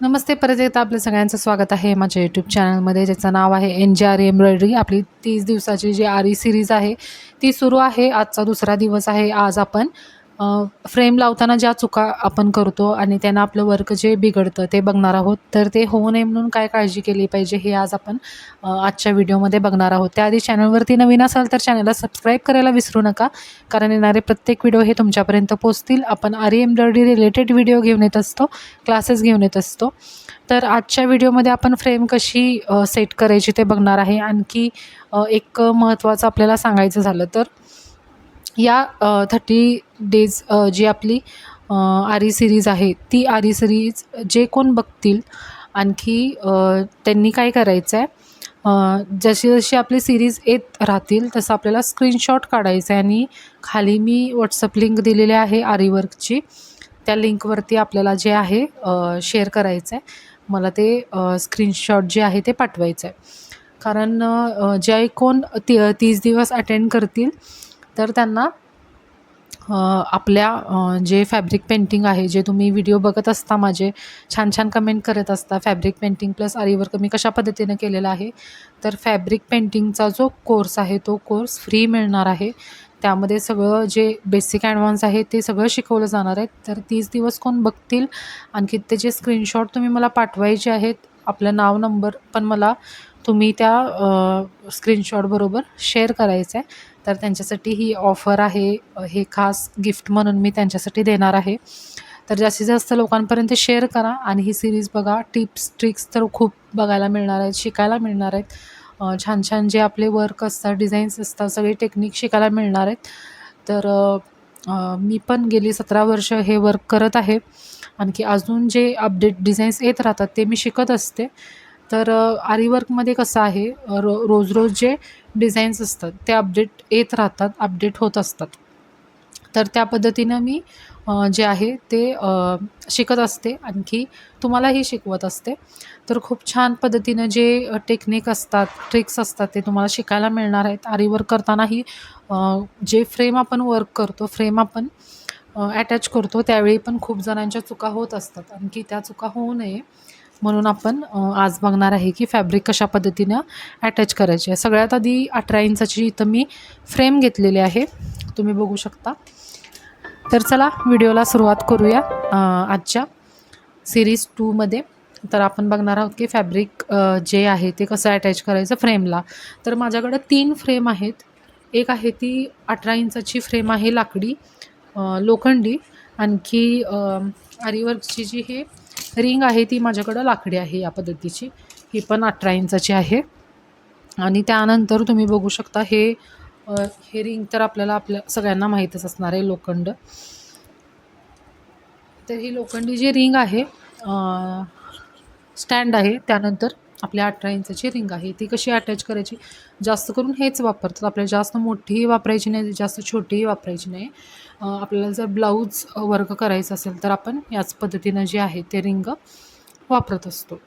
नमस्ते परत एकदा आपल्या सगळ्यांचं स्वागत आहे माझ्या यूट्यूब चॅनलमध्ये ज्याचं नाव आहे एन जी आर एम्ब्रॉयडरी आपली तीस दिवसाची जी आरी सिरीज आहे ती सुरू आहे. आजचा दुसरा दिवस आहे. आज आपण फ्रेम लावताना ज्या चुका आपण करतो आणि त्यांना आपलं वर्क जे बिघडतं ते बघणार आहोत तर ते होऊ नये म्हणून काय काळजी केली पाहिजे हे आज आपण आजच्या व्हिडिओमध्ये बघणार आहोत. त्याआधी चॅनलवरती नवीन असाल तर चॅनलला सबस्क्राईब करायला विसरू नका कारण येणारे प्रत्येक व्हिडिओ हे तुमच्यापर्यंत पोचतील आपण आरी एम्ब्रॉयडरी रिलेटेड व्हिडिओ घेऊन येत असतो क्लासेस घेऊन येत असतो. तर आजच्या व्हिडिओमध्ये आपण फ्रेम कशी सेट करायची ते बघणार आहे. आणखी एक महत्त्वाचं आपल्याला सांगायचं झालं तर या थर्टी डेज जी आपली आरी सिरीज आहे ती आरी सिरीज जे कोण बघतील आणखी त्यांनी काय करायचं आहे जशी जशी आपली सिरीज येत राहतील तसं आपल्याला स्क्रीनशॉट काढायचं आहे आणि खाली मी व्हॉट्सअप लिंक दिलेली आहे आरीवर्कची. त्या लिंकवरती आपल्याला जे आहे शेअर करायचं आहे मला ते स्क्रीनशॉट जे आहे ते पाठवायचं आहे कारण जे कोण ती तीस दिवस अटेंड करतील तर त्यांना आपल्या जे फॅब्रिक पेंटिंग आहे जे तुम्ही व्हिडिओ बघत असता माझे छान छान कमेंट करत असता fabric painting plus aari work मी कशा पद्धतीनं केलेलं आहे तर फॅब्रिक पेंटिंगचा जो कोर्स आहे तो कोर्स फ्री मिळणार आहे. त्यामध्ये सगळं जे बेसिक ॲडव्हान्स आहे ते सगळं शिकवलं जाणार आहे. तर तीस दिवस कोण बघतील? आणखी त्याचे स्क्रीनशॉट तुम्ही मला पाठवायचे आहेत आपलं नाव नंबर पण मला तुम्ही त्या स्क्रीनशॉटबरोबर शेअर करायचं आहे तर त्यांच्यासाठी ही ऑफर आहे. हे खास गिफ्ट म्हणून मी त्यांच्यासाठी देणार आहे. तर जास्तीत जास्त लोकांपर्यंत शेअर करा आणि ही सिरीज बघा. टिप्स ट्रिक्स तर खूप बघायला मिळणार आहेत शिकायला मिळणार आहेत. छान छान जे आपले वर्क असतात डिझाईन्स असतात सगळे टेक्निक शिकायला मिळणार आहेत. तर मी पण गेली सतरा वर्ष हे वर्क करत आहे. आणखी अजून जे अपडेट डिझाईन्स येत राहतात ते मी शिकत असते. तर आरीवर्कमध्ये कसं आहे रो रोज रोज जे डिझाईन्स असतात ते अपडेट येत राहतात अपडेट होत असतात. तर त्या पद्धतीनं मी जे आहे ते शिकत असते. आणखी तुम्हालाही शिकवत असते. तर खूप छान पद्धतीनं जे टेक्निक असतात ट्रिक्स असतात ते तुम्हाला शिकायला मिळणार आहेत. आरीवर्क करतानाही जे फ्रेम आपण वर्क करतो फ्रेम आपण अटॅच करतो त्यावेळी पण खूप जणांच्या चुका होत असतात. आणखी त्या चुका होऊ नये. म्हणून आपण आज बघणार आहे की फॅब्रिक कशा पद्धतीनं अटॅच करायची. आहे सगळ्यात आधी अठरा इंचाची इथं मी फ्रेम घेतलेली आहे. तुम्ही बघू शकता. तर चला व्हिडिओला सुरुवात करूया आजच्या सिरीज टूमध्ये तर आपण बघणार आहोत की फॅब्रिक जे आहे ते कसं अटॅच करायचं फ्रेमला तर माझ्याकडं तीन फ्रेम आहेत. एक आहे ती अठरा इंचाची फ्रेम आहे लाकडी लोखंडी. आणखी आरीवर्कची जी हे रिंग आहे ती माझ्याकडं लाकडी आहे या पद्धतीची. ही पण अठरा इंचाची आहे. आणि त्यानंतर तुम्ही बघू शकता हे हे रिंग तर आपल्याला आपल्या सगळ्यांना माहीतच असणार आहे लोखंड. तर ही लोखंडी जी रिंग आहे स्टँड आहे त्यानंतर आपल्या अठरा इंचाची रिंग आहे ती कशी अटॅच करायची? जास्त करून हेच वापरतात. आपल्याला जास्त मोठीही वापरायची नाही जास्त छोटीही वापरायची नाही. आपल्याला जर ब्लाऊज वर्क करायचं असेल तर आपण याच पद्धतीनं जे आहे ते रिंग वापरत असतो.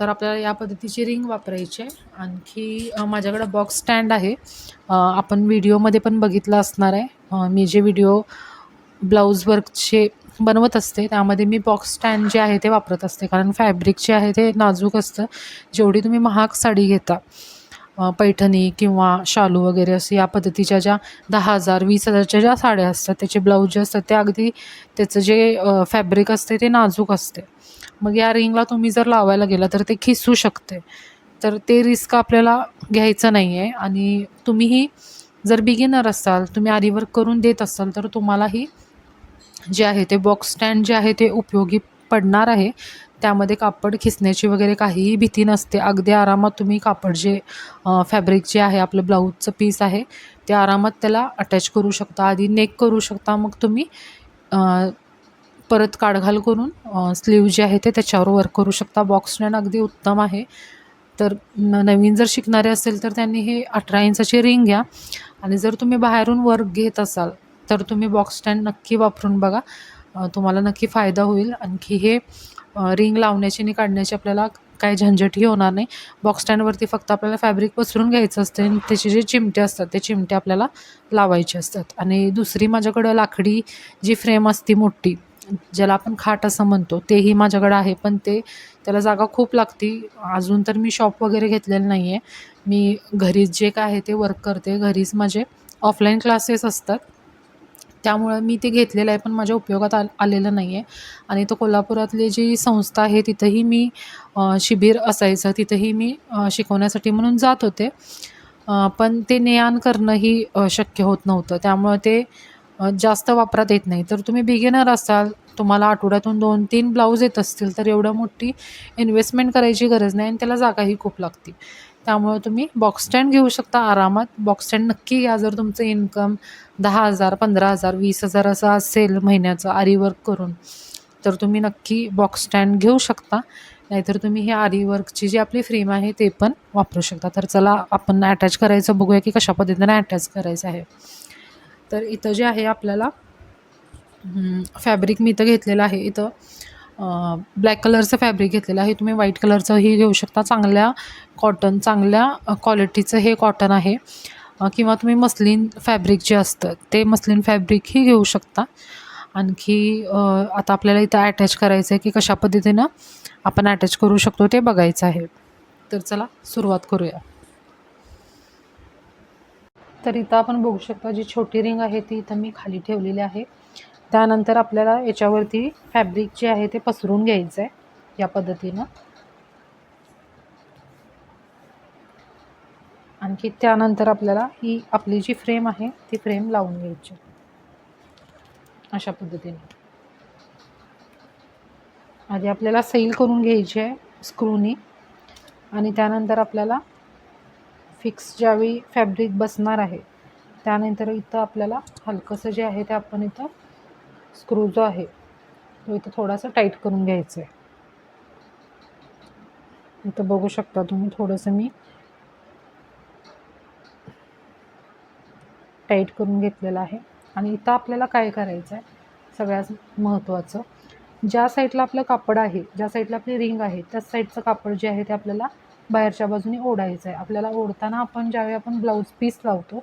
तर आपल्याला या पद्धतीची रिंग वापरायची आहे. आणखी माझ्याकडं बॉक्स स्टँड आहे. आपण व्हिडिओमध्ये पण बघितलं असणार आहे. मी जे व्हिडिओ ब्लाऊज वर्कचे बनवत असते. त्यामध्ये मी बॉक्स स्टँड जे आहे ते वापरत असते. कारण फॅब्रिक जे आहे ते नाजूक असतं. जेवढी तुम्ही महाग साडी घेता पैठणी किंवा शालू वगैरे असं या पद्धतीच्या ज्या दहा हजार वीस हजारच्या ज्या साड्या असतात त्याचे ब्लाऊज जे असतात ते अगदी त्याचं जे फॅब्रिक असते ते नाजूक असते. मग या रिंगला तुम्ही जर लावायला गेला तर ते खिसू शकते. तर ते रिस्क आपल्याला घ्यायचं नाही आहे आणि तुम्हीही जर बिगिनर असाल तुम्ही आरीवर्क करून देत असाल तर तुम्हालाही जे आहे ते बॉक्स स्टँड जे आहे ते उपयोगी पडणार आहे. त्यामध्ये कापड खिसण्याची वगैरे काहीही भीती नसते. अगदी आरामात तुम्ही कापड जे फॅब्रिक जे आहे आपलं ब्लाऊजचं पीस आहे ते आरामात त्याला अटॅच करू शकता. आधी नेक करू शकता. मग तुम्ही परत काढघाल करून स्लीव जे आहे ते त्याच्यावर वर्क करू शकता. बॉक्स स्टँड अगदी उत्तम आहे. तर न नवीन जर शिकणारे असेल तर त्यांनी हे अठरा इंचाची रिंग घ्या. आणि जर तुम्ही बाहेरून वर्क घेत असाल तर तुम्ही बॉक्स स्टँड नक्की वापरून बघा. तुम्हाला नक्की फायदा होईल. आणखी हे रिंग लावण्याची आणि काढण्याची आपल्याला काही झंझटही होणार नाही. बॉक्स स्टँडवरती फक्त आपल्याला फॅब्रिक पसरून घ्यायचं असते आणि त्याचे जे चिमटे असतात ते चिमटे आपल्याला लावायचे असतात. आणि दुसरी माझ्याकडं लाकडी जी फ्रेम असते मोठी ज्याला आपण खाट असं म्हणतो तेही माझ्याकडं आहे. पण ते त्याला जागा खूप लागती. अजून तर मी शॉप वगैरे घेतलेलं नाही आहे मी घरीच जे काय आहे ते वर्क करते. घरीच माझे ऑफलाईन क्लासेस असतात. त्यामुळं मी ते घेतलेलं आहे पण माझ्या उपयोगात आ आलेलं नाही आहे आणि तो कोल्हापुरातली जी संस्था आहे तिथंही मी शिबिर असायचं. तिथंही मी शिकवण्यासाठी म्हणून जात होते. पण ते ने आण करणंही शक्य होत नव्हतं. त्यामुळं ते जास्त वापरात येत नाही. तर तुम्ही बिगिनर असाल तुम्हाला आठवड्यातून दोन तीन ब्लाऊज येत असतील तर एवढं मोठी इन्व्हेस्टमेंट करायची गरज नाही आणि त्याला जागाही खूप लागते. त्यामुळं तुम्ही बॉक्स स्टँड घेऊ शकता आरामात. बॉक्स स्टँड नक्की घ्या जर तुमचं इन्कम दहा हजार पंधरा हजार वीस हजार असं असेल महिन्याचं आरी वर्क करून तर तुम्ही नक्की बॉक्स स्टँड घेऊ शकता. नाहीतर तुम्ही हे आरी वर्कची जी आपली फ्रेम आहे ते पण वापरू शकता. तर चला आपण अटॅच करायचं बघूया की कशा पद्धतीने अटॅच करायचं आहे. तर इथं जे आहे आपल्याला फॅब्रिक मी इथं घेतलेलं आहे. इथं ब्लॅक कलरचं फॅब्रिक घेतलेलं आहे. तुम्ही व्हाईट कलरचंही घेऊ शकता. चांगल्या कॉटन चांगल्या क्वालिटीचं हे कॉटन आहे. किंवा तुम्ही मस्लिन फॅब्रिक जे असतं ते मस्लिन फॅब्रिकही घेऊ शकता. आणखी आता आपल्याला इथं अटॅच करायचं आहे की कशा पद्धतीनं आपण अटॅच करू शकतो ते बघायचं आहे. तर चला सुरुवात करूया. तर इथं आपण बघू शकता जी छोटी रिंग आहे ती इथं मी खाली ठेवलेली आहे. त्यानंतर आपल्याला याच्यावरती फॅब्रिक जे आहे ते पसरून घ्यायचं आहे या पद्धतीनं. आणखी त्यानंतर आपल्याला ही आपली जी फ्रेम आहे ती फ्रेम लावून घ्यायची. अशा पद्धतीने. आधी आपल्याला सैल करून घ्यायची आहे स्क्रूनी आणि त्यानंतर आपल्याला फिक्स ज्यावेळी फॅब्रिक बसणार आहे त्यानंतर इथं आपल्याला हलकंसं जे आहे ते आपण इथं स्क्रू जो आहे तो इथं थोडासा टाईट करून घ्यायचं आहे. इथं बघू शकता तुम्ही थोडंसं मी टाईट करून घेतलेलं आहे. आणि इथं आपल्याला काय करायचं आहे सगळ्यात महत्त्वाचं ज्या साईडला आपलं कापड आहे ज्या साईडला आपली रिंग आहे त्याच साईडचं कापड जे आहे ते आपल्याला बाहेरच्या बाजूने ओढायचं आहे. आपल्याला ओढताना आपण ज्यावेळी आपण ब्लाऊज पीस लावतो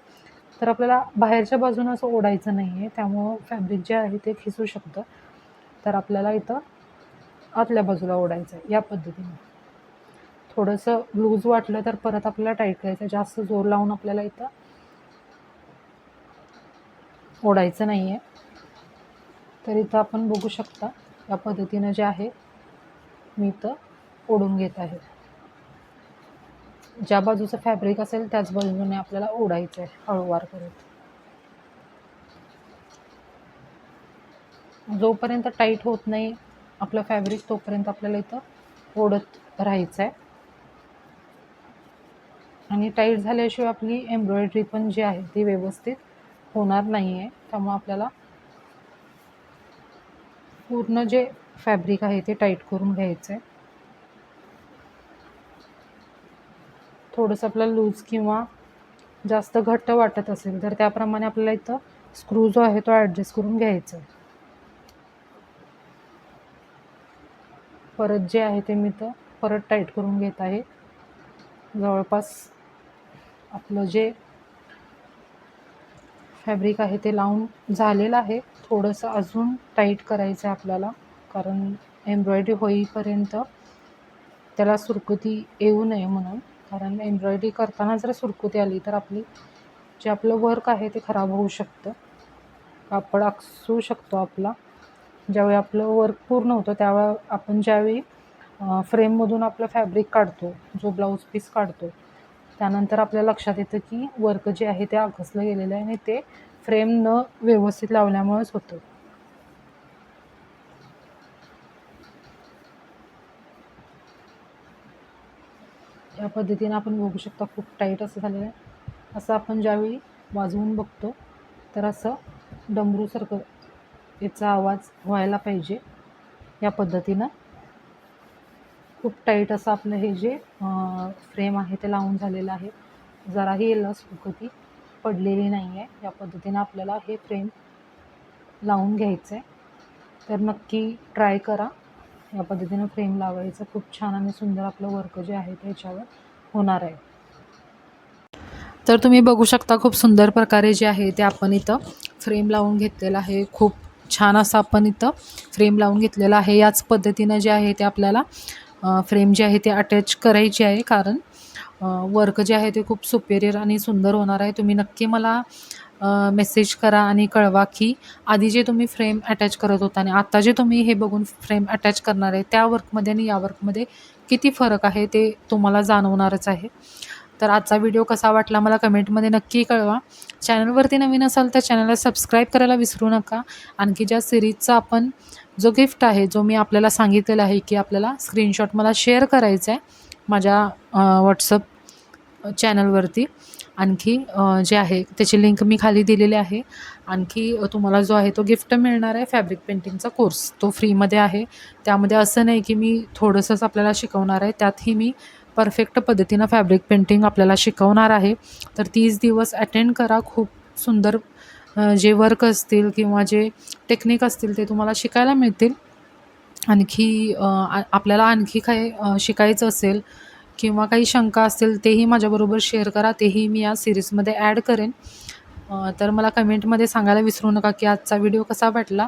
तर आपल्याला बाहेरच्या बाजूनं असं ओढायचं नाही आहे त्यामुळं फॅब्रिक जे आहे ते खिसू शकतं. तर आपल्याला इथं आतल्या बाजूला ओढायचं आहे या पद्धतीने. थोडंसं लूज वाटलं तर परत आपल्याला टाईट करायचं जास्त जोर लावून आपल्याला इथं ओढायचं नाही आहे तर इथं आपण बघू शकता या पद्धतीनं जे आहे मी इथं ओढून घेत आहे. ज्या बाजूचं फॅब्रिक असेल त्याच बाजूने आपल्याला ओढायचं आहे हळूवार करत जोपर्यंत टाईट होत नाही आपलं फॅब्रिक तोपर्यंत आपल्याला इथं ओढत राहायचं आहे. आणि टाईट झाल्याशिवाय आपली एम्ब्रॉयडरी पण जी आहे ती व्यवस्थित होणार नाही आहे त्यामुळं आपल्याला पूर्ण जे फॅब्रिक आहे ते टाईट करून घ्यायचं आहे. थोडंसं आपल्याला लूज किंवा जास्त घट्ट वाटत असेल तर त्याप्रमाणे आपल्याला इथं स्क्रू जो आहे तो ॲडजस्ट करून घ्यायचा. आहे परत जे आहे ते मी तर परत टाईट करून घेत आहे. जवळपास आपलं जे फॅब्रिक आहे ते लावून झालेलं आहे. थोडंसं अजून टाईट करायचं आहे आपल्याला कारण एम्ब्रॉयडरी होईपर्यंत त्याला सुरकुती येऊ नये म्हणून. कारण एम्ब्रॉयडरी करताना जर सुरकुती आली तर आपली जे आपलं वर्क आहे ते खराब होऊ शकतं. कापड आकसू शकतो आपला. ज्यावेळी आपलं वर्क पूर्ण होतं त्यावेळी आपण ज्यावेळी फ्रेममधून आपलं फॅब्रिक काढतो जो ब्लाऊज पीस काढतो त्यानंतर आपल्या लक्षात येतं की वर्क जे आहे ते आकसलं गेलेलं आहे आणि ते फ्रेम न व्यवस्थित लावल्यामुळेच होतं. पद्धतीनं आपण बघू शकता खूप टाईट असं झालेलं आहे. असं आपण ज्यावेळी वाजवून बघतो तर असं डमरूसारखं याचा आवाज व्हायला पाहिजे. या पद्धतीनं खूप टाईट असं आपलं हे जे फ्रेम आहे ते लावून झालेलं आहे. जराही लस फुकती पडलेली नाही आहे या पद्धतीनं आपल्याला हे फ्रेम लावून घ्यायचं आहे तर नक्की ट्राय करा. या पद्धतीनं फ्रेम लावायचं. खूप छान आणि सुंदर आपलं वर्क जे आहे त्याच्यावर होणार आहे. तर तुम्ही बघू शकता खूप सुंदर प्रकारे जे आहे ते आपण इथं फ्रेम लावून घेतलेलं आहे. खूप छान असं आपण इथं फ्रेम लावून घेतलेलं आहे. याच पद्धतीनं जे आहे ते आपल्याला फ्रेम जे आहे ते अटॅच करायची आहे. कारण वर्क जे आहे ते खूप सुपेरियर आणि सुंदर होणार आहे. तुम्ही नक्की मला मेसेज करा आणि कळवा की आधी जे तुम्ही फ्रेम अटॅच करत होता आणि आता जे तुम्ही हे बघून फ्रेम अटॅच करणार आहे त्या वर्कमध्ये आणि या वर्कमध्ये किती फरक आहे ते तुम्हाला जाणवणारच आहे. तर आजचा व्हिडिओ कसा वाटला मला कमेंटमध्ये नक्की कळवा. चॅनलवरती नवीन असाल तर चॅनलला सबस्क्राईब करायला विसरू नका. आणखी ज्या सिरीजचा आपण जो गिफ्ट आहे जो मी आपल्याला सांगितलेला आहे की आपल्याला स्क्रीनशॉट मला शेअर करायचा आहे माझ्या व्हॉट्सअप चॅनलवरती आणखी जे आहे त्याची लिंक मी खाली दिलेली आहे. आणखी तुम्हाला जो आहे तो गिफ्ट मिळणार आहे फॅब्रिक पेंटिंगचा कोर्स तो फ्रीमध्ये आहे. त्यामध्ये असं नाही की मी थोडंसंच आपल्याला शिकवणार आहे. त्यातही मी परफेक्ट पद्धतीनं फॅब्रिक पेंटिंग आपल्याला शिकवणार आहे. तर तीस दिवस अटेंड करा. खूप सुंदर जे वर्क असतील किंवा जे टेक्निक असतील ते तुम्हाला शिकायला मिळतील. आणखी आपल्याला आणखी काय शिकायचं असेल किंवा काही शंका असतील तेही माझ्याबरोबर शेअर करा. तेही मी या सिरीजमध्ये ॲड करेन. तर मला कमेंटमध्ये सांगायला विसरू नका की आजचा व्हिडिओ कसा वाटला.